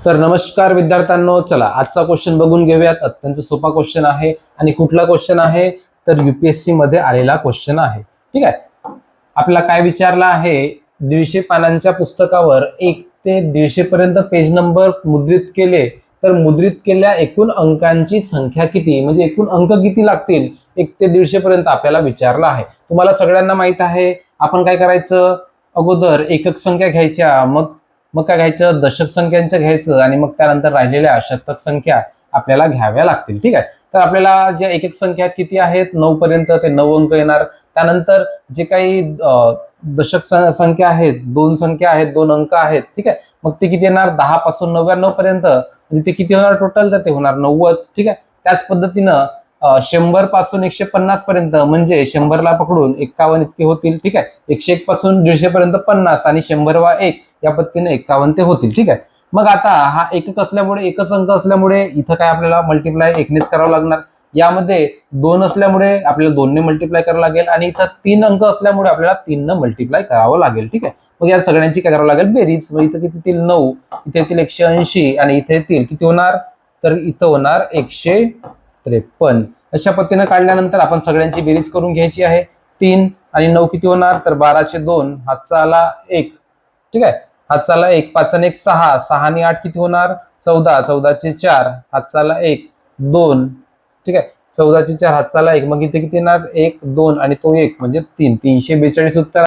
तर नमस्कार विद्यार्थ्यांनो चला आजचा क्वेश्चन बघून घेऊयात. अत्यंत सोपा क्वेश्चन आहे आणि कुठला क्वेश्चन आहे? तर युपीएससी मध्ये आलेला क्वेश्चन आहे. ठीक आहे? आपला काय विचारला आहे? दीडशे पानांच्या पुस्तकावर एक ते दीडशे पर्यंत पेज नंबर मुद्रित केले तर मुद्रित केल्या एकूण अंकांची संख्या किती? म्हणजे एकूण अंक किती लागतील? एक ते दीडशे पर्यंत आपल्याला विचारला आहे. तुम्हाला सगळ्यांना माहीत आहे. आपण काय करायचं? अगोदर एकक संख्या घ्यायच्या मग मग काय घ्यायचं? दशक संख्यांचं घ्यायचं आणि मग त्यानंतर राहिलेल्या शतक संख्या आपल्याला घ्याव्या लागतील. ठीक आहे? तर आपल्याला ज्या एक एक संख्या आहेत किती आहेत? नऊ पर्यंत ते नऊ अंक येणार. त्यानंतर जे काही दशक संख्या आहेत दोन संख्या आहेत दोन अंक आहेत ठीक आहे? मग ते किती येणार? दहा पासून नव्याण्णव पर्यंत. म्हणजे ते किती होणार टोटल तर ते होणार नव्वद. ठीक आहे? त्याच पद्धतीनं शंभरपासून एकशे पन्नास पर्यंत म्हणजे शंभरला पकडून एक्कावन्न इतके होतील ठीक आहे? एकशे एक पासून दीडशे पर्यंत पन्नास आणि शंभर वा एक या पद्धतीने एक्कावन्न ते होतील ठीक आहे? मग आता हा एकक असल्यामुळे एकच अंक असल्यामुळे इथं काय आपल्याला मल्टिप्लाय एकनेच करावं लागणार? यामध्ये दोन असल्यामुळे आपल्याला दोनने मल्टिप्लाय करावं लागेल आणि इथं तीन अंक असल्यामुळे आपल्याला तीननं मल्टिप्लाय करावं लागेल ठीक आहे? मग या सगळ्यांची काय करावं लागेल? बेरीज. मग इथं किती येतील? नऊ. इथे येतील एकशे ऐंशी आणि इथे येतील किती होणार? तर इथं होणार एकशे त्रेपन्न. अशा पद्धतीनं काढल्यानंतर आपण सगळ्यांची बेरीज करून घ्यायची आहे. तीन आणि नऊ किती होणार? तर बाराशे दोन. हातचा आला एक. ठीक आहे? हातचा आला एक. पाच आणि एक सहा. सहा आणि आठ किती होणार? चौदा. चौदाचे चार. हातचा आला एक. दोन. ठीक आहे? चौदाचे चार हातचा आला एक. मग इथे किती येणार? एक दोन आणि तो एक. म्हणजे तीन. तीनशे बेचाळीस उत्तर